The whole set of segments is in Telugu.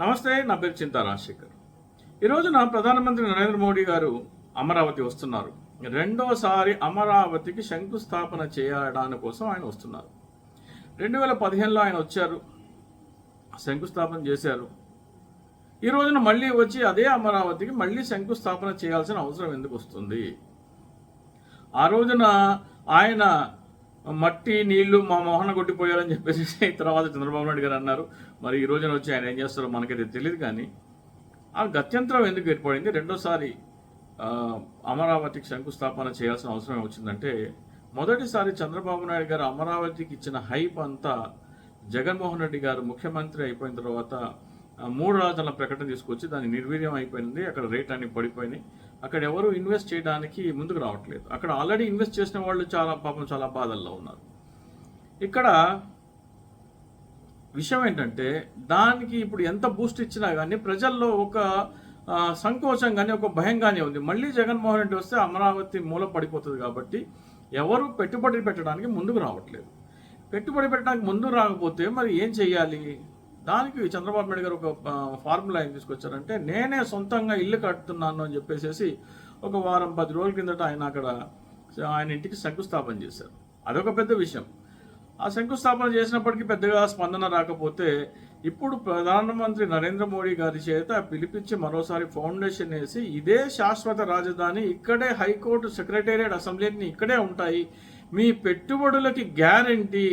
నమస్తే నా పేరు చింతా రాజశేఖర్. ఈరోజున ప్రధానమంత్రి నరేంద్ర మోడీ గారు అమరావతి వస్తున్నారు. రెండోసారి అమరావతికి శంకుస్థాపన చేయడాని కోసం ఆయన వస్తున్నారు. రెండు వేల పదిహేనులో ఆయన వచ్చారు శంకుస్థాపన చేశారు. ఈ రోజున మళ్ళీ వచ్చి అదే అమరావతికి మళ్ళీ శంకుస్థాపన చేయాల్సిన అవసరం ఎందుకు వస్తుంది? ఆ రోజున ఆయన మట్టి నీళ్ళు మా మోహన కొట్టిపోయారని చెప్పేసి తర్వాత చంద్రబాబు నాయుడు గారు అన్నారు. మరి ఈ రోజున వచ్చి ఆయన ఏం చేస్తారో మనకైతే తెలియదు కానీ ఆ గత్యంతరం ఎందుకు ఏర్పడింది? రెండోసారి అమరావతికి శంకుస్థాపన చేయాల్సిన అవసరం వచ్చిందంటే మొదటిసారి చంద్రబాబు నాయుడు గారు అమరావతికి ఇచ్చిన హైప్ అంతా జగన్మోహన్ రెడ్డి గారు ముఖ్యమంత్రి అయిపోయిన తర్వాత మూడు రాజధానుల ప్రకటన తీసుకొచ్చి దాని నిర్వీర్యం అయిపోయింది. అక్కడ రేట్ అన్ని పడిపోయినాయి. అక్కడ ఎవరు ఇన్వెస్ట్ చేయడానికి ముందుకు రావట్లేదు. అక్కడ ఆల్రెడీ ఇన్వెస్ట్ చేసిన వాళ్ళు చాలా పాపం చాలా బాధల్లో ఉన్నారు. ఇక్కడ విషయం ఏంటంటే దానికి ఇప్పుడు ఎంత బూస్ట్ ఇచ్చినా కానీ ప్రజల్లో ఒక సంకోచం కానీ ఒక భయం కానీ ఉంది. మళ్ళీ జగన్మోహన్ రెడ్డి వస్తే అమరావతి మూల పడిపోతుంది కాబట్టి ఎవరు పెట్టుబడి పెట్టడానికి ముందుకు రావట్లేదు. పెట్టుబడి పెట్టడానికి ముందు రాకపోతే మరి ఏం చేయాలి? దానికి చంద్రబాబు నాయుడు గారు ఒక ఫార్ములా ఏం తీసుకొచ్చారంటే నేనే సొంతంగా ఇల్లు కట్టుతున్నాను అని చెప్పేసి ఒక వారం పది రోజుల కిందట ఆయన అక్కడ ఆయన ఇంటికి శంకుస్థాపన చేశారు. అదొక పెద్ద విషయం. ఆ శంకుస్థాపన చేసినప్పటికీ పెద్దగా స్పందన రాకపోతే ఇప్పుడు ప్రధానమంత్రి నరేంద్ర మోడీ గారి చేత పిలిపించి మరోసారి ఫౌండేషన్ వేసి ఇదే శాశ్వత రాజధాని ఇక్కడే హైకోర్టు సెక్రటేరియట్ అసెంబ్లీని ఇక్కడే ఉంటాయి. మీ పెట్టుబడులకి గ్యారంటీ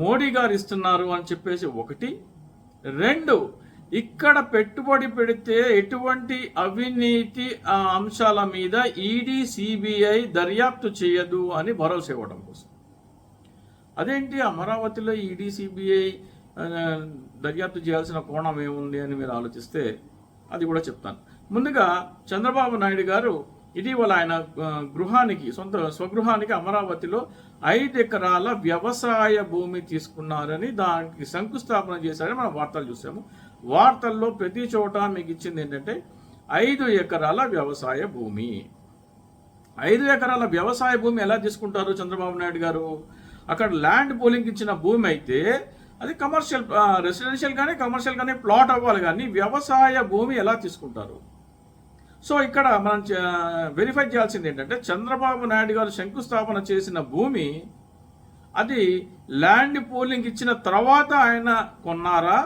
మోడీ గారు ఇస్తున్నారు అని చెప్పేసి ఒకటి రెండు ఇక్కడ పెట్టుబడి పెడితే ఎటువంటి అవినీతి అంశాల మీద ఈడీ సిబిఐ దర్యాప్తు చేయదు అని భరోసా ఇవ్వడం కోసం. అదేంటి? అమరావతిలో ఈడీ సిబిఐ దర్యాప్తు చేయాల్సిన కోణం ఏముంది అని మీరు ఆలోచిస్తే అది కూడా చెప్తాను. ముందుగా చంద్రబాబు నాయుడు గారు ఇటీవల ఆయన గృహానికి సొంత స్వగృహానికి అమరావతిలో ఐదు ఎకరాల వ్యవసాయ భూమి తీసుకున్నారని దానికి శంకుస్థాపన చేశారని మనం వార్తలు చూసాము. వార్తల్లో ప్రతి చోట మీకు ఇచ్చింది ఏంటంటే ఐదు ఎకరాల వ్యవసాయ భూమి. ఐదు ఎకరాల వ్యవసాయ భూమి ఎలా తీసుకుంటారు చంద్రబాబు నాయుడు గారు? అక్కడ ల్యాండ్ పోలింగ్ ఇచ్చిన భూమి అయితే అది కమర్షియల్ రెసిడెన్షియల్ కానీ కమర్షియల్ కానీ ప్లాట్ అవ్వాలి కానీ వ్యవసాయ భూమి ఎలా తీసుకుంటారు? సో ఇక్కడ మనం వెరిఫై చేయాల్సింది ఏంటంటే చంద్రబాబు నాయుడు గారు శంకుస్థాపన చేసిన భూమి అది ల్యాండ్ పూలింగ్ ఇచ్చిన తర్వాత ఆయన కొన్నారా?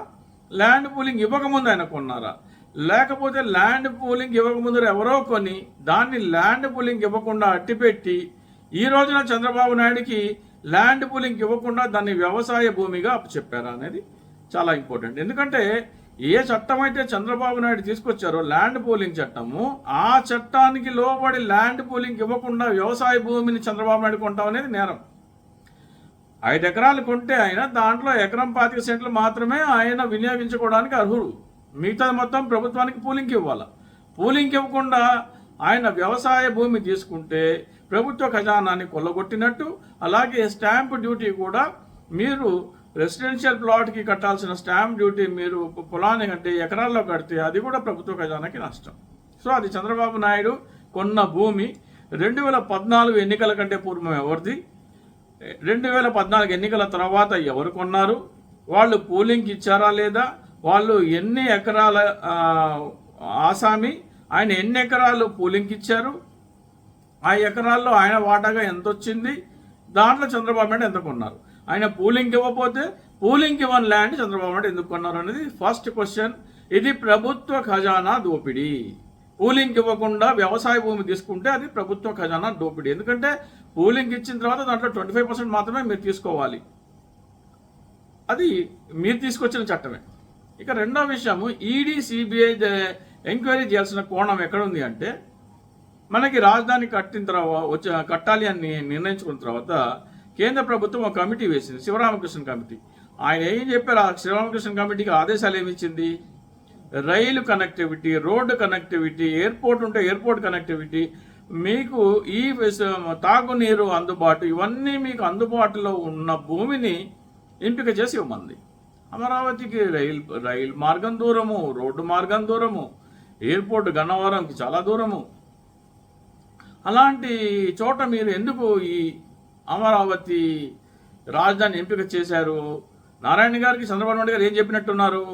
ల్యాండ్ పూలింగ్ ఇవ్వకముందు ఆయన కొన్నారా? లేకపోతే ల్యాండ్ పూలింగ్ ఇవ్వకముందు ఎవరో కొని దాన్ని ల్యాండ్ పూలింగ్ ఇవ్వకుండా అట్టిపెట్టి ఈ రోజున చంద్రబాబు నాయుడికి ల్యాండ్ పూలింగ్ ఇవ్వకుండా దాన్ని వ్యవసాయ భూమిగా చెప్పారా అనేది చాలా ఇంపార్టెంట్ ఎందుకంటే ఏ చట్టం అయితే చంద్రబాబు నాయుడు తీసుకొచ్చారో ల్యాండ్ పూలింగ్ చట్టము ఆ చట్టానికి లోబడి ల్యాండ్ పూలింగ్ ఇవ్వకుండా వ్యవసాయ భూమిని చంద్రబాబు నాయుడు కొంటాం అనేది నేరం. ఐదు ఎకరాలు కొంటే ఆయన దాంట్లో ఎకరం పాతిక సెంట్లు మాత్రమే ఆయన వినియోగించుకోవడానికి అర్హుడు. మిగతాది మొత్తం ప్రభుత్వానికి పూలింగ్కి ఇవ్వాలి. పూలింగ్కి ఇవ్వకుండా ఆయన వ్యవసాయ భూమి తీసుకుంటే ప్రభుత్వ ఖజానాన్ని కొల్లగొట్టినట్టు అలాగే స్టాంప్ డ్యూటీ కూడా మీరు రెసిడెన్షియల్ ప్లాట్కి కట్టాల్సిన స్టాంప్ డ్యూటీ మీరు పొలానికి కంటే ఎకరాల్లో కడితే అది కూడా ప్రభుత్వ ఖజానాకి నష్టం. సో అది చంద్రబాబు నాయుడు కొన్న భూమి రెండు వేల పద్నాలుగు ఎన్నికల కంటే పూర్వం ఎవరిది? రెండు వేల పద్నాలుగు ఎన్నికల తర్వాత ఎవరు కొన్నారు? వాళ్ళు పోలింగ్కి ఇచ్చారా లేదా? వాళ్ళు ఎన్ని ఎకరాల ఆసామి? ఆయన ఎన్ని ఎకరాలు పోలింగ్కి ఇచ్చారు? ఆ ఎకరాల్లో ఆయన వాటాగా ఎంత వచ్చింది దాంట్లో చంద్రబాబు నాయుడు ఎంత కొన్నారు? ఆయన పూలింగ్ ఇవ్వకపోతే పూలింగ్ ఇవ్వని ల్యాండ్ చంద్రబాబు నాయుడు ఎందుకు కొన్నారు అనేది ఫస్ట్ క్వశ్చన్ ఇది ప్రభుత్వ ఖజానా దోపిడీ. పూలింగ్ ఇవ్వకుండా వ్యవసాయ భూమి తీసుకుంటే అది ప్రభుత్వ ఖజానా దోపిడీ. ఎందుకంటే పూలింగ్ ఇచ్చిన తర్వాత దాంట్లో ట్వంటీ ఫైవ్ పర్సెంట్ మాత్రమే మీరు తీసుకోవాలి. అది మీరు తీసుకొచ్చిన చట్టమే. ఇక రెండో విషయము ఈడీ సిబిఐ ఎంక్వైరీ చేయాల్సిన కోణం ఎక్కడుంది అంటే మనకి రాజధాని కట్టిన తర్వాత వచ్చే కట్టాలి అని నిర్ణయించుకున్న తర్వాత కేంద్ర ప్రభుత్వం ఒక కమిటీ వేసింది శివరామకృష్ణ కమిటీ. ఆయన ఏం చెప్పారు? ఆ శివరామకృష్ణ కమిటీకి ఆదేశాలు ఏమి ఇచ్చింది? రైలు కనెక్టివిటీ రోడ్డు కనెక్టివిటీ ఎయిర్పోర్ట్ ఉంటే ఎయిర్పోర్ట్ కనెక్టివిటీ మీకు ఈ తాగునీరు అందుబాటు ఇవన్నీ మీకు అందుబాటులో ఉన్న భూమిని ఎంపిక చేసి ఇవ్వమంది. అమరావతికి రైలు రైలు మార్గం దూరము రోడ్డు మార్గం దూరము ఎయిర్పోర్ట్ గన్నవరంకి చాలా దూరము. అలాంటి చోట మీరు ఎందుకు ఈ అమరావతి రాజధాని ఎంపిక చేశారు. నారాయణ గారికి చంద్రబాబు నాయుడు గారు ఏం చెప్పినట్టున్నారు?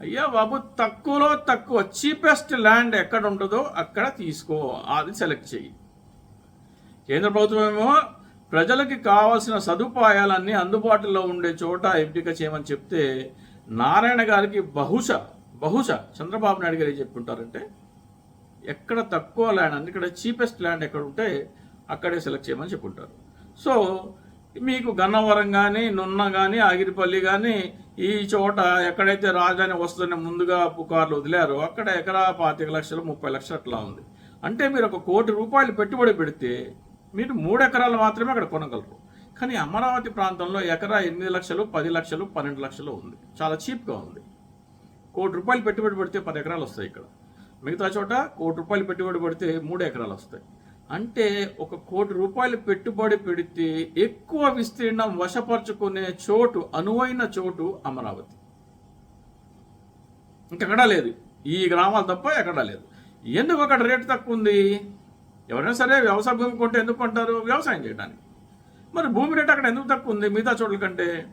అయ్యా బాబు తక్కువలో తక్కువ చీపెస్ట్ ల్యాండ్ ఎక్కడ ఉంటుందో అక్కడ తీసుకో అది సెలెక్ట్ చెయ్యి కేంద్ర ప్రభుత్వం ఏమో ప్రజలకి కావాల్సిన సదుపాయాలన్నీ అందుబాటులో ఉండే చోట ఎంపిక చేయమని చెప్తే నారాయణ గారికి బహుశా బహుశా చంద్రబాబు నాయుడు గారు ఏం చెప్పుంటారంటే ఎక్కడ తక్కువ ల్యాండ్ అంటే ఇక్కడ చీపెస్ట్ ల్యాండ్ ఎక్కడ ఉంటే అక్కడే సెలెక్ట్ చేయమని చెప్పుంటారు. సో మీకు గన్నవరం కానీ నున్న కానీ ఆగిరిపల్లి కానీ ఈ చోట ఎక్కడైతే రాజధాని వస్తుందని ముందుగా పుకార్లు వదిలారో అక్కడ ఎకరా పాతిక లక్షలు ముప్పై లక్షలు అట్లా ఉంది. అంటే మీరు ఒక కోటి రూపాయలు పెట్టుబడి పెడితే మీరు మూడు ఎకరాలు మాత్రమే అక్కడ కొనగలరు. కానీ అమరావతి ప్రాంతంలో ఎకరా ఎనిమిది లక్షలు పది లక్షలు పన్నెండు లక్షలు ఉంది. చాలా చీప్గా ఉంది. కోటి రూపాయలు పెట్టుబడి పెడితే పది ఎకరాలు వస్తాయి ఇక్కడ. మిగతా చోట కోటి రూపాయలు పెట్టుబడి పెడితే మూడు ఎకరాలు వస్తాయి. అంటే ఒక కోటి రూపాయలు పెట్టుబడి పెడితే ఎక్కువ విస్తీర్ణం వశపరుచుకునే చోటు అనువైన చోటు అమరావతి. ఇంకెక్కడా లేదు. ఈ గ్రామాలు తప్ప ఎక్కడా లేదు. ఎందుకు అక్కడ రేటు తక్కువ ఉంది? ఎవరైనా సరే వ్యవసాయ భూమి కొంటే ఎందుకు కొంటారు? వ్యవసాయం చేయడానికి. మరి భూమి రేటు అక్కడ ఎందుకు తక్కువ ఉంది? మిగతా చోట్ల కంటే.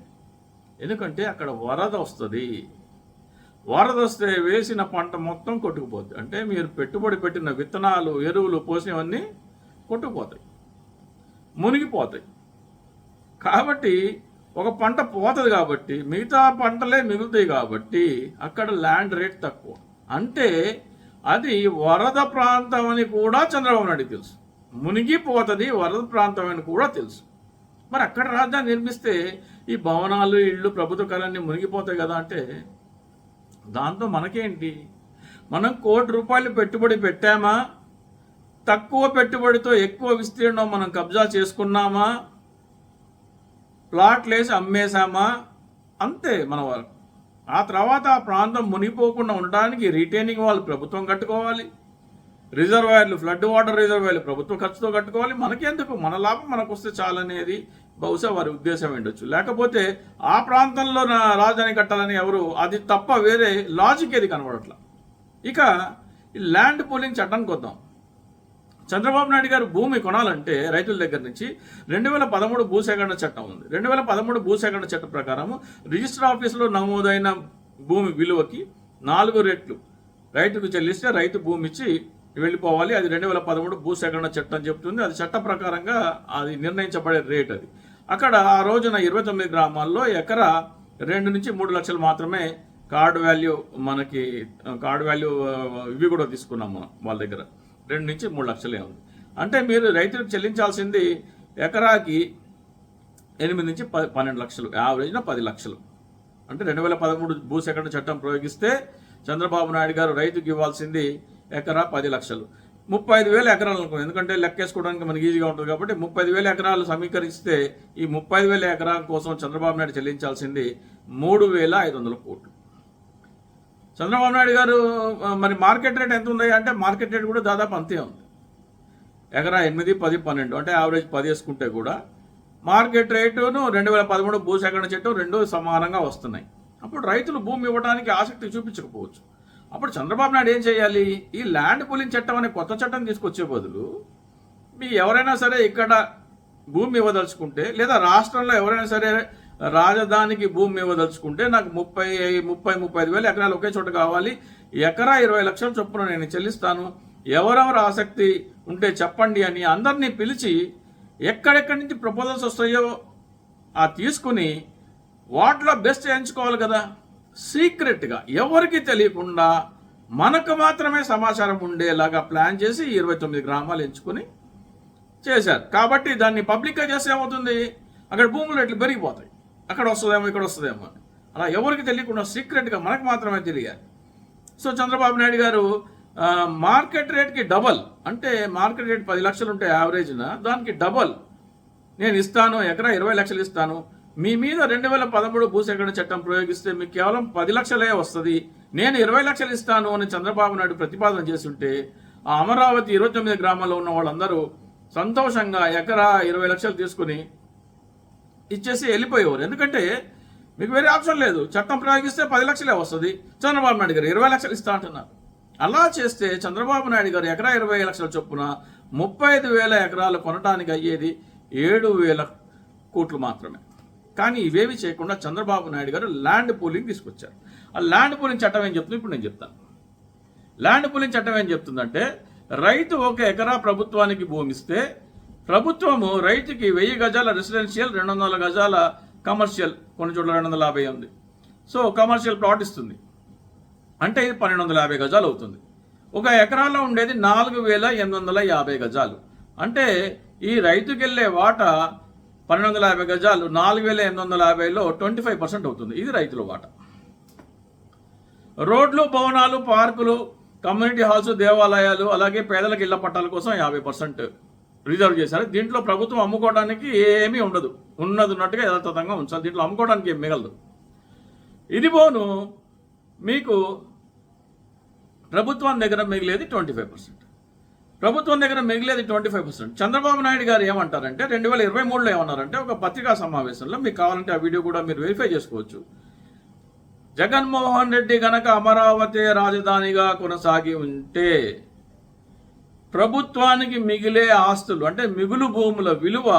ఎందుకంటే అక్కడ వరద వస్తుంది. వరద వస్తే వేసిన పంట మొత్తం కొట్టుకుపోద్ది. అంటే మీరు పెట్టుబడి పెట్టిన విత్తనాలు ఎరువులు పోసినవన్నీ కొట్టుకుపోతాయి. మునిగిపోతాయి. కాబట్టి ఒక పంట పోతుంది కాబట్టి మిగతా పంటలే మిగులుతాయి కాబట్టి అక్కడ ల్యాండ్ రేట్ తక్కువ. అంటే అది వరద ప్రాంతం అని కూడా చంద్రబాబు నాయుడు తెలుసు. మునిగిపోతుంది వరద ప్రాంతం అని కూడా తెలుసు. మరి అక్కడ రాజధాని నిర్మిస్తే ఈ భవనాలు ఇళ్ళు ప్రభుత్వ కళాన్ని మునిగిపోతాయి కదా అంటే దాంతో మనకేంటి? మనం కోటి రూపాయలు పెట్టుబడి పెట్టామా? తక్కువ పెట్టుబడితో ఎక్కువ విస్తీర్ణం మనం కబ్జా చేసుకున్నామా? ప్లాట్లు వేసి అమ్మేశామా? అంతే మన వాళ్ళు ఆ తర్వాత ఆ ప్రాంతం మునిగిపోకుండా ఉండడానికి రిటైనింగ్ వాళ్ళు ప్రభుత్వం కట్టుకోవాలి. రిజర్వాయర్లు ఫ్లడ్ వాటర్ రిజర్వాయర్లు ప్రభుత్వం ఖర్చుతో కట్టుకోవాలి. మనకెందుకు? మన లాభం మనకు వస్తే చాలనేది బహుశా వారి ఉద్దేశం ఉండొచ్చు. లేకపోతే ఆ ప్రాంతంలో నా రాజధాని కట్టాలని ఎవరు అది తప్ప వేరే లాజిక్ ఏది కనబడట్ల? ఇక ఈ ల్యాండ్ పూలింగ్ చట్టానికి వద్దాం చంద్రబాబు నాయుడు గారు భూమి కొనాలంటే రైతుల దగ్గర నుంచి రెండు వేల పదమూడు భూసేకరణ చట్టం ఉంది. రెండు వేల పదమూడు భూసేకరణ చట్టం ప్రకారం రిజిస్టర్ ఆఫీసులో నమోదైన భూమి విలువకి నాలుగు రెట్లు రైతుకు చెల్లిస్తే రైతు భూమి ఇచ్చి వెళ్ళిపోవాలి. అది రెండు వేల పదమూడు భూసేకరణ చట్టం చెప్తుంది. అది చట్ట ప్రకారంగా అది నిర్ణయించబడే రేట్ అది. అక్కడ ఆ రోజున ఇరవై తొమ్మిది గ్రామాల్లో ఎకరా రెండు నుంచి మూడు లక్షలు మాత్రమే కార్డు వాల్యూ మనకి కార్డు వాల్యూ ఇవి కూడా తీసుకున్నాం మనం వాళ్ళ దగ్గర. రెండు నుంచి మూడు లక్షలే ఉంది. అంటే మీరు రైతులకు చెల్లించాల్సింది ఎకరాకి ఎనిమిది నుంచి పది పన్నెండు లక్షలు యావరేజ్న పది లక్షలు. అంటే రెండు వేల పదమూడు భూసేకరణ చట్టం ప్రయోగిస్తే చంద్రబాబు నాయుడు గారు రైతుకి ఇవ్వాల్సింది ఎకరా పది లక్షలు. ముప్పై ఐదు వేల ఎకరాలు అనుకో. ఎందుకంటే లెక్కేసుకోవడానికి మనకి ఈజీగా ఉంటుంది కాబట్టి ముప్పై ఐదు వేల ఎకరాలు సమీకరిస్తే ఈ ముప్పై ఐదు వేల ఎకరాల కోసం చంద్రబాబు నాయుడు చెల్లించాల్సింది మూడు వేల ఐదు వందల కోట్లు. చంద్రబాబు నాయుడు గారు మరి మార్కెట్ రేట్ ఎంత ఉంది అంటే మార్కెట్ రేట్ కూడా దాదాపు అంతే ఉంది. ఎకరా ఎనిమిది పది పన్నెండు అంటే యావరేజ్ పది వేసుకుంటే కూడా మార్కెట్ రేటును రెండు వేల పదమూడు భూసేకరణ చట్టం రెండు సమానంగా వస్తున్నాయి. అప్పుడు రైతులు భూమి ఇవ్వడానికి ఆసక్తి చూపించకపోవచ్చు. అప్పుడు చంద్రబాబు నాయుడు ఏం చేయాలి? ఈ ల్యాండ్ పూలింగ్ చట్టం అనే కొత్త చట్టం తీసుకొచ్చే బదులు మీ ఎవరైనా సరే ఇక్కడ భూమి ఇవ్వదలుచుకుంటే లేదా రాష్ట్రంలో ఎవరైనా సరే రాజధానికి భూమి ఇవ్వదలుచుకుంటే నాకు ముప్పై ముప్పై ముప్పై ఐదు వేల ఎకరాలు ఒకే చోట కావాలి. ఎకరా ఇరవై లక్షల చొప్పున నేను చెల్లిస్తాను. ఎవరెవరు ఆసక్తి ఉంటే చెప్పండి అని అందరినీ పిలిచి ఎక్కడెక్కడి నుంచి ప్రపోజల్స్ వస్తాయో ఆ తీసుకుని వాటిలో బెస్ట్ ఎంచుకోవాలి కదా. సీక్రెట్గా ఎవరికి తెలియకుండా మనకు మాత్రమే సమాచారం ఉండేలాగా ప్లాన్ చేసి ఇరవై తొమ్మిది గ్రామాలు ఎంచుకొని చేశారు. కాబట్టి దాన్ని పబ్లిక్గా చేస్తే ఏమవుతుంది? అక్కడ భూములు రేట్లు పెరిగిపోతాయి. అక్కడ వస్తుందేమో ఇక్కడ వస్తుందేమో అని. అలా ఎవరికి తెలియకుండా సీక్రెట్గా మనకు మాత్రమే తెలియాలి. సో చంద్రబాబు నాయుడు గారు మార్కెట్ రేట్కి డబల్ అంటే మార్కెట్ రేట్ పది లక్షలు ఉంటే యావరేజ్న దానికి డబల్. నేను ఇస్తాను ఎకరా ఇరవై లక్షలు ఇస్తాను. మీ మీద రెండు వేల పదమూడు భూసేకరణ చట్టం ప్రయోగిస్తే మీకు కేవలం పది లక్షలే వస్తుంది. నేను ఇరవై లక్షలు ఇస్తాను అని చంద్రబాబు నాయుడు ప్రతిపాదన చేస్తుంటే ఆ అమరావతి ఇరవై తొమ్మిది గ్రామాల్లో ఉన్న వాళ్ళందరూ సంతోషంగా ఎకరా ఇరవై లక్షలు తీసుకుని ఇచ్చేసి వెళ్ళిపోయేవారు. ఎందుకంటే మీకు వేరే ఆప్షన్ లేదు. చట్టం ప్రయోగిస్తే పది లక్షలే వస్తుంది. చంద్రబాబు నాయుడు గారు ఇరవై లక్షలు ఇస్తా అంటున్నారు. అలా చేస్తే చంద్రబాబు నాయుడు గారు ఎకరా ఇరవై లక్షల చొప్పున ముప్పై ఐదు వేల ఎకరాలు కొనడానికి అయ్యేది ఏడు వేల కోట్లు మాత్రమే. కానీ ఇవేవి చేయకుండా చంద్రబాబు నాయుడు గారు ల్యాండ్ పూలింగ్ తీసుకొచ్చారు. ఆ ల్యాండ్ పూలింగ్ చట్టం ఏం చెప్తుంది? ఇప్పుడు నేను చెప్తాను ల్యాండ్ పూలింగ్ చట్టం ఏం చెప్తుందంటే రైతు ఒక ఎకరా ప్రభుత్వానికి భూమిస్తే ప్రభుత్వము రైతుకి వెయ్యి గజాల రెసిడెన్షియల్ రెండు వందల గజాల కమర్షియల్ కొన్ని చోట్ల రెండు వందల యాభై ఉంది. సో కమర్షియల్ ప్లాట్ ఇస్తుంది. అంటే ఇది పన్నెండు వందల యాభై గజాలు అవుతుంది. ఒక ఎకరాలో ఉండేది నాలుగు వేల ఎనిమిది వందల యాభై గజాలు. అంటే ఈ రైతుకెళ్ళే వాటా పన్నెండు వందల యాభై గజాలు నాలుగు వేల ఎనిమిది వందల యాభైలో ట్వంటీ ఫైవ్ పర్సెంట్ అవుతుంది. ఇది రైతుల వాటా. రోడ్లు భవనాలు పార్కులు కమ్యూనిటీ హాల్స్ దేవాలయాలు అలాగే పేదలకు ఇళ్ళ పట్టాల కోసం యాభై పర్సెంట్ రిజర్వ్ చేశారు. దీంట్లో ప్రభుత్వం అమ్ముకోవడానికి ఏమీ ఉండదు. ఉన్నది ఉన్నట్టుగా యథాతథంగా ఉంచాలి. దీంట్లో అమ్ముకోవడానికి ఏం మిగలదు. ఇది పోను మీకు ప్రభుత్వం దగ్గర మిగిలేది ట్వంటీ ఫైవ్ పర్సెంట్. ప్రభుత్వం దగ్గర మిగిలేది twenty five percent Chandrababu Naidu garu ఏమంటారంటే రెండు వేల ఇరవై మూడులో ఏమన్నారంటే ఒక పత్రికా సమావేశంలో మీకు కావాలంటే ఆ వీడియో కూడా మీరు వెరిఫై చేసుకోవచ్చు. జగన్మోహన్ రెడ్డి గనక అమరావతి రాజధానిగా కొనసాగి ఉంటే ప్రభుత్వానికి మిగిలే ఆస్తులు అంటే మిగులు భూముల విలువ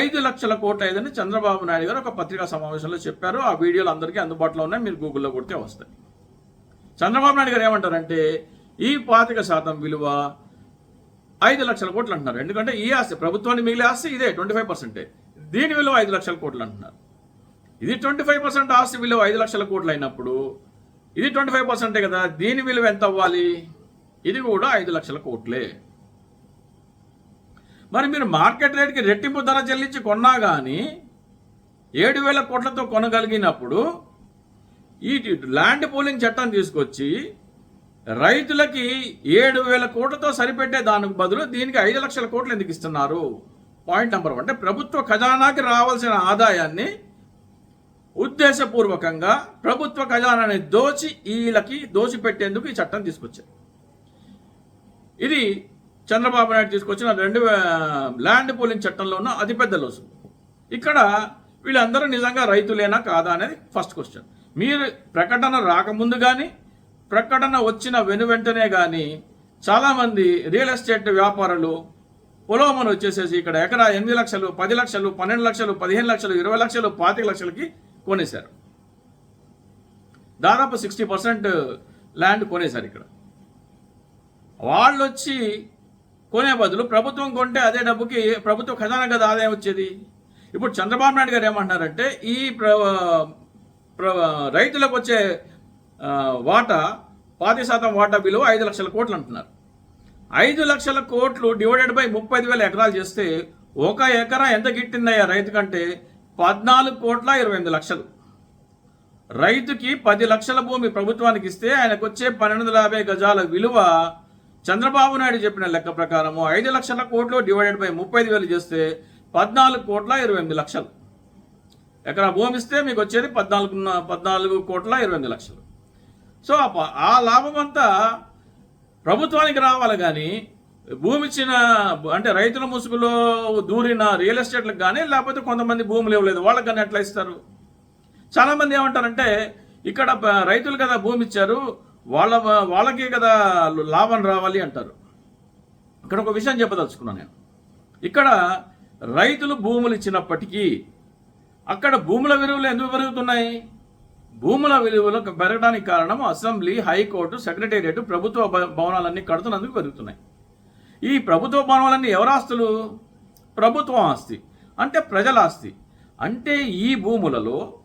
ఐదు లక్షల కోట్ల ఐదని చంద్రబాబు నాయుడు గారు ఒక పత్రికా సమావేశంలో చెప్పారు. ఆ వీడియోలు అందరికీ అందుబాటులో ఉన్నాయి. మీరు గూగుల్లో కొడితే వస్తాయి. చంద్రబాబు నాయుడు గారు ఏమంటారంటే ఈ పాతిక శాతం విలువ ఐదు లక్షల కోట్లు అంటున్నారు. ఎందుకంటే ఈ ఆస్తి ప్రభుత్వానికి మిగిలిన ఆస్తి ఇదే ట్వంటీ ఫైవ్ పర్సెంటే దీని విలువ ఐదు లక్షల కోట్లు అంటున్నారు. ఇది ట్వంటీ ఫైవ్ పర్సెంట్ ఆస్తి విలువ ఐదు లక్షల కోట్లు అయినప్పుడు ఇది ట్వంటీ ఫైవ్ పర్సెంటే కదా దీని విలువ ఎంత అవ్వాలి? ఇది కూడా ఐదు లక్షల కోట్లే. మరి మీరు మార్కెట్ రేట్కి రెట్టింపు ధర చెల్లించి కొన్నా కానీ ఏడు వేల కోట్లతో కొనగలిగినప్పుడు ఈ ల్యాండ్ పూలింగ్ చట్టం తీసుకొచ్చి రైతులకి ఏడు వేల కోట్లతో సరిపెట్టే దానికి బదులు దీనికి ఐదు లక్షల కోట్లు ఎందుకు ఇస్తున్నారు? పాయింట్ నెంబర్ వన్ అంటే ప్రభుత్వ ఖజానాకి రావాల్సిన ఆదాయాన్ని ఉద్దేశపూర్వకంగా ప్రభుత్వ ఖజానాని దోచి ఈలకి దోచిపెట్టేందుకు ఈ చట్టం తీసుకొచ్చారు. ఇది చంద్రబాబు నాయుడు తీసుకొచ్చిన రెండు ల్యాండ్ పోలింగ్ చట్టంలో ఉన్న అతిపెద్ద లోసు. ఇక్కడ వీళ్ళందరూ నిజంగా రైతులేనా కాదా అనేది ఫస్ట్ క్వశ్చన్ మీరు ప్రకటన రాకముందు కానీ ప్రకటన వచ్చిన వెను వెంటనే కానీ చాలామంది రియల్ ఎస్టేట్ వ్యాపారులు పొలోమని వచ్చేసేసి ఇక్కడ ఎకరా ఎనిమిది లక్షలు పది లక్షలు పన్నెండు లక్షలు పదిహేను లక్షలు ఇరవై లక్షలు పాతిక లక్షలకి కొనేశారు. దాదాపు సిక్స్టీ పర్సెంట్ ల్యాండ్ కొనేశారు ఇక్కడ. వాళ్ళు వచ్చి కొనే బదులు ప్రభుత్వం కొంటే అదే డబ్బుకి ప్రభుత్వ ఖజానా కదా ఆదాయం వచ్చేది? ఇప్పుడు చంద్రబాబు నాయుడు గారు ఏమంటున్నారంటే ఈ ప్ర రైతులకు వచ్చే వాటా పాతి శాతం వాటా విలువ ఐదు లక్షల కోట్లు అంటున్నారు. ఐదు లక్షల కోట్లు డివైడెడ్ బై ముప్పై వేల ఎకరాలు చేస్తే ఒక ఎకరా ఎంత గిట్టిందయ్యా రైతు కంటే పద్నాలుగు కోట్ల ఇరవై ఎనిమిది లక్షలు. రైతుకి పది లక్షల భూమి ప్రభుత్వానికి ఇస్తే ఆయనకు వచ్చే పన్నెండు వందల యాభై గజాల విలువ చంద్రబాబు నాయుడు చెప్పిన లెక్క ప్రకారము ఐదు లక్షల కోట్లు డివైడెడ్ బై ముప్పై ఐదు వేలు చేస్తే పద్నాలుగు కోట్ల ఇరవై ఎనిమిది లక్షలు. ఎకరా భూమి ఇస్తే మీకు వచ్చేది పద్నాలుగు పద్నాలుగు కోట్ల ఇరవై ఎనిమిది లక్షలు. సో ఆ లాభం అంతా ప్రభుత్వానికి రావాలి కానీ భూమి ఇచ్చిన అంటే రైతుల ముసుగులో దూరిన రియల్ ఎస్టేట్లకు కానీ లేకపోతే కొంతమంది భూములు ఇవ్వలేదు వాళ్ళకి కానీ ఎట్లా ఇస్తారు? చాలామంది ఏమంటారంటే ఇక్కడ రైతులు కదా భూమి ఇచ్చారు వాళ్ళ వాళ్ళకి కదా లాభం రావాలి అంటారు. ఇక్కడ ఒక విషయం చెప్పదలుచుకున్నాను నేను. ఇక్కడ రైతులు భూములు ఇచ్చినప్పటికీ అక్కడ భూముల విలువలు ఎందుకు పెరుగుతున్నాయి? భూముల విలువలు పెరగడానికి కారణం అసెంబ్లీ హైకోర్టు సెక్రటేరియట్ ప్రభుత్వ భ- భవనాలన్నీ కడుతున్నందుకు పెరుగుతున్నాయి. ఈ ప్రభుత్వ భవనాలన్నీ ఎవరాస్తులు? ప్రభుత్వం ఆస్తి అంటే ప్రజల ఆస్తి. అంటే ఈ భూములలో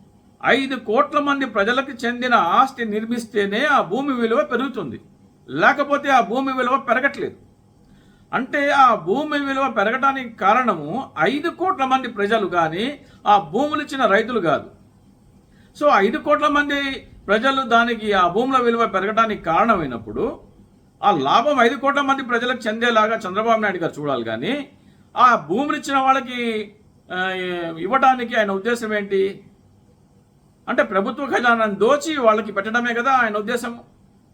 ఐదు కోట్ల మంది ప్రజలకు చెందిన ఆస్తి నిర్మిస్తేనే ఆ భూమి విలువ పెరుగుతుంది. లేకపోతే ఆ భూమి విలువ పెరగట్లేదు. అంటే ఆ భూమి విలువ పెరగడానికి కారణము ఐదు కోట్ల మంది ప్రజలు కానీ ఆ భూములు ఇచ్చిన రైతులు కాదు. సో ఐదు కోట్ల మంది ప్రజలు దానికి ఆ భూముల విలువ పెరగడానికి కారణమైనప్పుడు ఆ లాభం ఐదు కోట్ల మంది ప్రజలకు చెందేలాగా చంద్రబాబు నాయుడు గారు చూడాలి కానీ ఆ భూములు ఇచ్చిన వాళ్ళకి ఇవ్వడానికి ఆయన ఉద్దేశం ఏంటి? అంటే ప్రభుత్వ ఖజానాన్ని దోచి వాళ్ళకి పెట్టడమే కదా ఆయన ఉద్దేశం.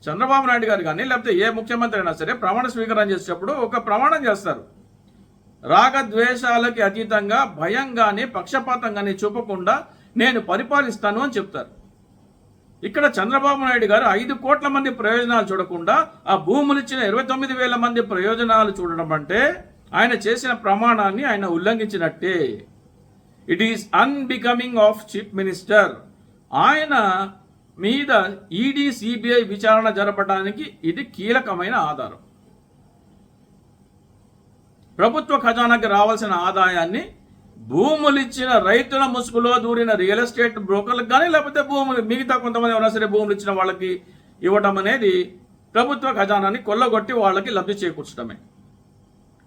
చంద్రబాబు నాయుడు గారు కానీ లేకపోతే ఏ ముఖ్యమంత్రి అయినా సరే ప్రమాణ స్వీకారం చేసేటప్పుడు ఒక ప్రమాణం చేస్తారు. రాగద్వేషాలకి అతీతంగా భయం కానీ పక్షపాతం కానీ చూపకుండా నేను పరిపాలిస్తాను అని చెప్తారు. ఇక్కడ చంద్రబాబు నాయుడు గారు ఐదు కోట్ల మంది ప్రయోజనాలు చూడకుండా ఆ భూములు ఇచ్చిన ఇరవై తొమ్మిది వేల మంది ప్రయోజనాలు చూడడం అంటే ఆయన చేసిన ప్రమాణాన్ని ఆయన ఉల్లంఘించినట్టే. It is unbecoming of chief minister ఆయన మీద ఈడీ సిబిఐ విచారణ జరపడానికి ఇది కీలకమైన ఆధారం. ప్రభుత్వ ఖజానాకి రావాల్సిన ఆదాయాన్ని భూములు ఇచ్చిన రైతుల ముసుగులో దూరిన రియల్ ఎస్టేట్ బ్రోకర్లకు కానీ లేకపోతే భూములు మిగతా కొంతమంది ఎవరైనా సరే భూములు ఇచ్చిన వాళ్ళకి ఇవ్వటం అనేది ప్రభుత్వ ఖజానాన్ని కొల్లగొట్టి వాళ్ళకి లబ్ధి చేకూర్చడమే.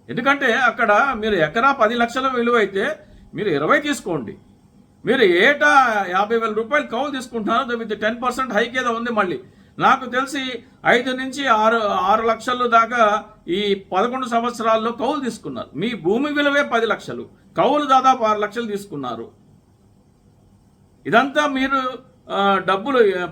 ఎందుకంటే అక్కడ మీరు ఎకరా పది లక్షల విలువ అయితే మీరు ఇరవై తీసుకోండి. మీరు ఏటా యాభై వేల రూపాయలు కౌలు తీసుకుంటున్నారు విత్ టెన్ పర్సెంట్ హైక్ ఏదో ఉంది మళ్ళీ. నాకు తెలిసి ఐదు నుంచి ఆరు ఆరు లక్షలు దాకా ఈ పదకొండు సంవత్సరాల్లో కౌలు తీసుకున్నారు. మీ భూమి విలువే పది లక్షలు. కౌలు దాదాపు ఆరు లక్షలు తీసుకున్నారు. ఇదంతా మీరు డబ్బులు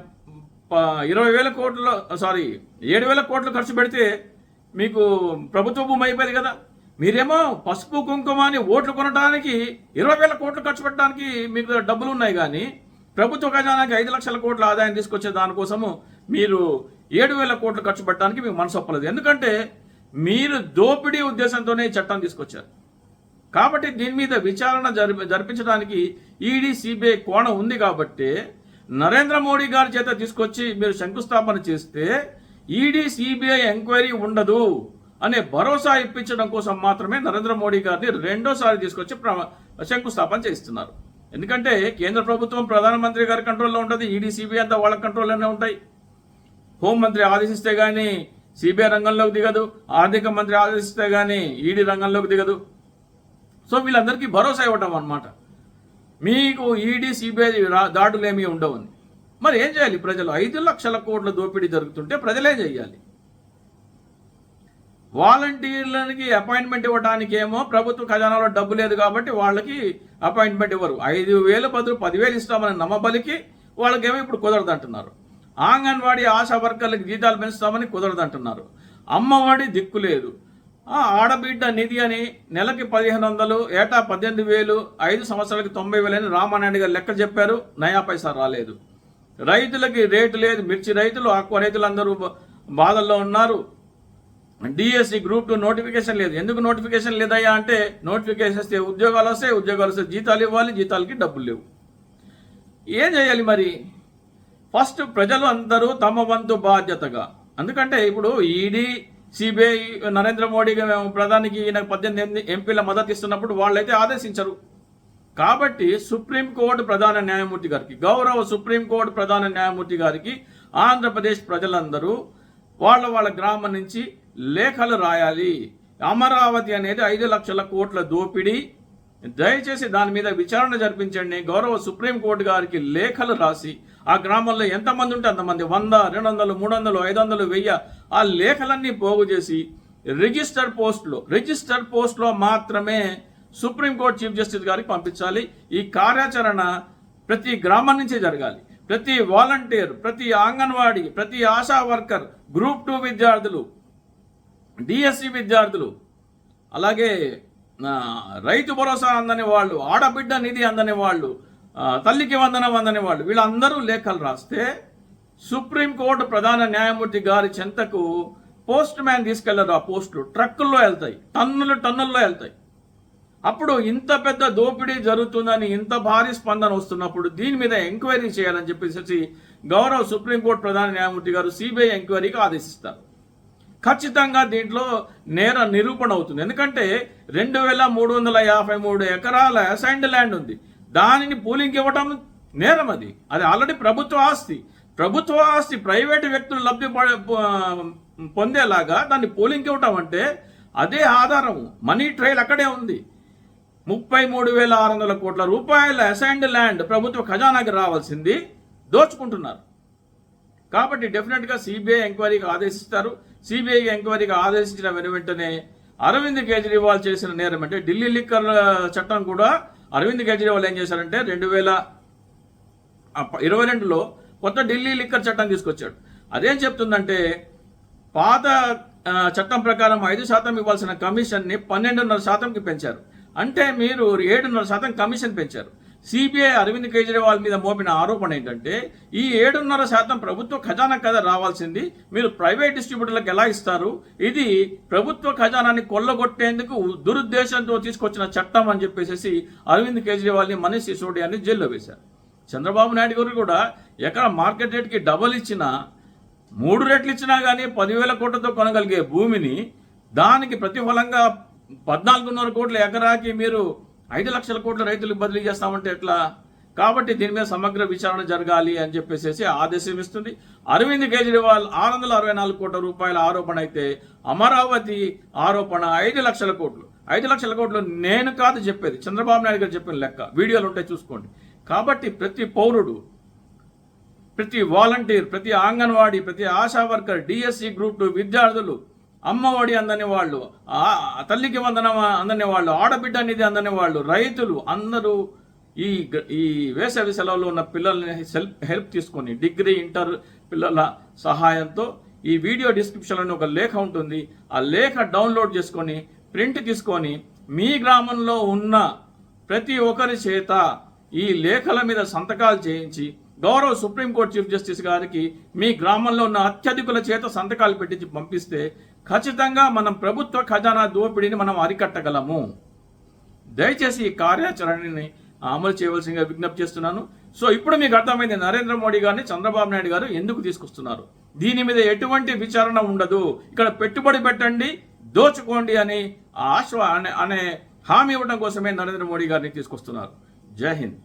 ప- ఇరవై వేల కోట్ల సారీ ఏడు వేల కోట్లు ఖర్చు పెడితే మీకు ప్రభుత్వ భూమి అయిపోయింది కదా. మీరేమో పసుపు కుంకుమ అని ఓట్లు కొనడానికి ఇరవై వేల కోట్లు ఖర్చు పెట్టడానికి మీకు డబ్బులు ఉన్నాయి కానీ ప్రభుత్వ ఖజానాకి ఐదు లక్షల కోట్ల ఆదాయం తీసుకొచ్చే దానికోసము మీరు ఏడు వేల కోట్లు ఖర్చు పెట్టడానికి మీకు మనసు ఒప్పలేదు. ఎందుకంటే మీరు దోపిడీ ఉద్దేశంతోనే ఈ చట్టం తీసుకొచ్చారు. కాబట్టి దీని మీద విచారణ జరిపి జరిపించడానికి ఈడీ సిబిఐ కోణం ఉంది కాబట్టి నరేంద్ర మోడీ గారి చేత తీసుకొచ్చి మీరు శంకుస్థాపన చేస్తే ఈడీ సిబిఐ ఎంక్వైరీ ఉండదు అనే భరోసా ఇప్పించడం కోసం మాత్రమే నరేంద్ర మోడీ గారిని రెండోసారి తీసుకొచ్చి ప్ర- శంకుస్థాపన చేస్తున్నారు ఎందుకంటే కేంద్ర ప్రభుత్వం ప్రధానమంత్రి గారి కంట్రోల్లో ఉంటుంది ఈడీ సిబిఐ అంతా వాళ్ళ కంట్రోల్లోనే ఉంటాయి. హోంమంత్రి ఆదేశిస్తే గానీ సిబిఐ రంగంలోకి దిగదు ఆర్థిక మంత్రి ఆదేశిస్తే గానీ ఈడీ రంగంలోకి దిగదు. సో వీళ్ళందరికీ భరోసా ఇవ్వటం అనమాట మీకు ఈడీ సిబిఐ దాడులేమీ ఉండవు మరి ఏం చేయాలి ప్రజలు? ఐదు లక్షల కోట్ల దోపిడీ జరుగుతుంటే ప్రజలేం చేయాలి వాలంటీర్లకి అపాయింట్మెంట్ ఇవ్వడానికి ఏమో ప్రభుత్వ ఖజానాలో డబ్బు లేదు కాబట్టి వాళ్ళకి అపాయింట్మెంట్ ఇవ్వరు. ఐదు వేలు బదులు పదివేలు ఇస్తామని నమ్మబలికి వాళ్ళకేమో ఇప్పుడు కుదరదు అంటున్నారు ఆంగన్వాడీ ఆశా వర్కర్లకు జీతాలు పెంచుతామని కుదరదంటున్నారు. అమ్మఒడి దిక్కు లేదు. ఆడబిడ్డ నిధి అని నెలకి పదిహేను వందలు ఏటా పద్దెనిమిది వేలు ఐదు సంవత్సరాలకి తొంభై వేలు అని రామానాయుడు గారు లెక్క చెప్పారు. నయా పైసా రాలేదు. రైతులకి రేటు లేదు. మిర్చి రైతులు ఆక్వా రైతులు అందరూ బాధల్లో ఉన్నారు. డిఎస్సి గ్రూప్ టూ నోటిఫికేషన్ లేదు. ఎందుకు నోటిఫికేషన్ లేదయ్యా అంటే నోటిఫికేషన్ వస్తే ఉద్యోగాలు వస్తాయి ఉద్యోగాలు వస్తే జీతాలు ఇవ్వాలి జీతాలకి డబ్బులు లేవు. ఏం చేయాలి మరి? ఫస్ట్ ప్రజలు అందరూ తమ వంతు బాధ్యతగా. ఎందుకంటే ఇప్పుడు ఈడీ సిబిఐ నరేంద్ర మోడీ ప్రధానికి ఈయన పద్దెనిమిది ఎంపీల మద్దతు ఇస్తున్నప్పుడు వాళ్ళైతే ఆదేశించరు. కాబట్టి సుప్రీంకోర్టు ప్రధాన న్యాయమూర్తి గారికి గౌరవ సుప్రీంకోర్టు ప్రధాన న్యాయమూర్తి గారికి ఆంధ్రప్రదేశ్ ప్రజలందరూ వాళ్ళ వాళ్ళ గ్రామం నుంచి లేఖలు రాయాలి. అమరావతి అనేది ఐదు లక్షల కోట్ల దోపిడీ. దయచేసి దాని మీద విచారణ జరిపించండి. గౌరవ సుప్రీంకోర్టు గారికి లేఖలు రాసి ఆ గ్రామంలో ఎంతమంది ఉంటే అంతమంది వంద రెండు వందలు మూడు వందలు ఐదు వందలు వెయ్యి. ఆ లేఖలన్నీ పోగు చేసి రిజిస్టర్డ్ పోస్ట్లో రిజిస్టర్డ్ పోస్ట్లో మాత్రమే సుప్రీంకోర్టు చీఫ్ జస్టిస్ గారికి పంపించాలి. ఈ కార్యాచరణ ప్రతి గ్రామం నుంచే జరగాలి. ప్రతి వాలంటీర్ ప్రతి అంగన్వాడీ ప్రతి ఆశా వర్కర్ గ్రూప్ టూ విద్యార్థులు డిఎస్సి విద్యార్థులు అలాగే రైతు భరోసా అందని వాళ్ళు ఆడబిడ్డ నిధి అందని వాళ్ళు తల్లికి వందన వందని వాళ్ళు. వీళ్ళందరూ లేఖలు రాస్తే సుప్రీంకోర్టు ప్రధాన న్యాయమూర్తి గారి చెంతకు పోస్ట్ మ్యాన్ తీసుకెళ్ళరు ఆ పోస్టులు. ట్రక్కుల్లో వెళ్తాయి. టన్నులు టన్నుల్లో వెళ్తాయి. అప్పుడు ఇంత పెద్ద దోపిడీ జరుగుతుందని ఇంత భారీ స్పందన వస్తున్నప్పుడు దీని మీద ఎంక్వైరీ చేయాలని చెప్పేసి గౌరవ సుప్రీంకోర్టు ప్రధాన న్యాయమూర్తి గారు సిబిఐ ఎంక్వైరీకి ఆదేశిస్తారు. ఖచ్చితంగా దీంట్లో నేర నిరూపణ అవుతుంది. ఎందుకంటే రెండు వేల మూడు వందల యాభై మూడు ఎకరాల అసైన్డ్ ల్యాండ్ ఉంది. దానిని పూలింగ్ ఇవ్వటం నేరం అది. అది ఆల్రెడీ ప్రభుత్వ ఆస్తి. ప్రభుత్వ ఆస్తి ప్రైవేటు వ్యక్తులు లబ్ధి పొందేలాగా దాన్ని పూలింగ్ ఇవ్వటం అంటే అదే ఆధారం. మనీ ట్రైల్ అక్కడే ఉంది. ముప్పై మూడు వేల ఆరు వందల కోట్ల రూపాయల అసైన్డ్ ల్యాండ్ ప్రభుత్వ ఖజానాకి రావాల్సింది దోచుకుంటున్నారు. కాబట్టి డెఫినెట్గా సిబిఐ ఎంక్వైరీకి ఆదేశిస్తారు. సిబిఐ ఎంక్వైరీకి ఆదేశించిన వెను వెంటనే అరవింద్ కేజ్రీవాల్ చేసిన నేరం అంటే ఢిల్లీ లిక్కర్ చట్టం కూడా అరవింద్ కేజ్రీవాల్ ఏం చేశారంటే రెండు వేల ఇరవై రెండులో కొత్త ఢిల్లీ లిక్కర్ చట్టం తీసుకొచ్చాడు. అదేం చెప్తుందంటే పాత చట్టం ప్రకారం ఐదు శాతం ఇవ్వాల్సిన కమిషన్ని పన్నెండున్నర శాతంకి పెంచారు. అంటే మీరు ఏడున్నర శాతం కమిషన్ పెంచారు. సిబిఐ అరవింద్ కేజ్రీవాల్ మీద మోపిన ఆరోపణ ఏంటంటే ఈ ఏడున్నర శాతం ప్రభుత్వ ఖజానా కదా రావాల్సింది మీరు ప్రైవేట్ డిస్ట్రిబ్యూటర్లకు ఎలా ఇస్తారు? ఇది ప్రభుత్వ ఖజానాన్ని కొల్లగొట్టేందుకు దురుద్దేశంతో తీసుకొచ్చిన చట్టం అని చెప్పేసి అరవింద్ కేజ్రీవాల్ని మనీష్ సిసోడియాని జైల్లో వేశారు. చంద్రబాబు నాయుడు గారు కూడా ఎక్కడ మార్కెట్ రేట్కి డబల్ ఇచ్చినా మూడు రేట్లు ఇచ్చినా కానీ పదివేల కోట్లతో కొనగలిగే భూమిని దానికి ప్రతిఫలంగా పద్నాలుగున్నర కోట్ల ఎకరాకి మీరు ఐదు లక్షల కోట్ల రైతులకు బదిలీ చేస్తామంటే ఎట్లా? కాబట్టి దీని మీద సమగ్ర విచారణ జరగాలి అని చెప్పేసి ఆదేశం ఇస్తుంది. అరవింద్ కేజ్రీవాల్ ఆరు వందల అరవై నాలుగు కోట్ల రూపాయల ఆరోపణ అయితే అమరావతి ఆరోపణ ఐదు లక్షల కోట్లు. ఐదు లక్షల కోట్లు నేను కాదు చెప్పేది. చంద్రబాబు నాయుడు గారు చెప్పిన లెక్క. వీడియోలు ఉంటాయి చూసుకోండి. కాబట్టి ప్రతి పౌరుడు ప్రతి వాలంటీర్ ప్రతి అంగన్వాడీ ప్రతి Asha worker DSC group two విద్యార్థులు అమ్మఒడి అందని వాళ్ళు తల్లికి వందనం అందని వాళ్ళు ఆడబిడ్డ నిధి అందని వాళ్ళు రైతులు అందరూ ఈ ఈ వేసవి సెలవులో ఉన్న పిల్లల్ని సెల్ఫ్ హెల్ప్ తీసుకొని డిగ్రీ ఇంటర్ పిల్లల సహాయంతో ఈ వీడియో డిస్క్రిప్షన్లోని ఒక లేఖ ఉంటుంది. ఆ లేఖ డౌన్లోడ్ చేసుకొని ప్రింట్ తీసుకొని మీ గ్రామంలో ఉన్న ప్రతి ఒక్కరి చేత ఈ లేఖల మీద సంతకాలు చేయించి గౌరవ సుప్రీంకోర్టు చీఫ్ జస్టిస్ గారికి మీ గ్రామంలో ఉన్న అత్యధికుల చేత సంతకాలు పెట్టించి పంపిస్తే ఖచ్చితంగా మనం ప్రభుత్వ ఖజానా దోపిడీని మనం అరికట్టగలము. దయచేసి ఈ కార్యాచరణని అమలు చేయవలసిందిగా విజ్ఞప్తి చేస్తున్నాను. సో ఇప్పుడు మీకు అర్థమైంది నరేంద్ర మోడీ గారిని చంద్రబాబు నాయుడు గారు ఎందుకు తీసుకొస్తున్నారు? దీని మీద ఎటువంటి విచారణ ఉండదు. ఇక్కడ పెట్టుబడి పెట్టండి దోచుకోండి అని ఆశ్వ అనే అనే హామీ ఇవ్వడం కోసమే నరేంద్ర మోడీ గారిని తీసుకొస్తున్నారు. జై హింద్.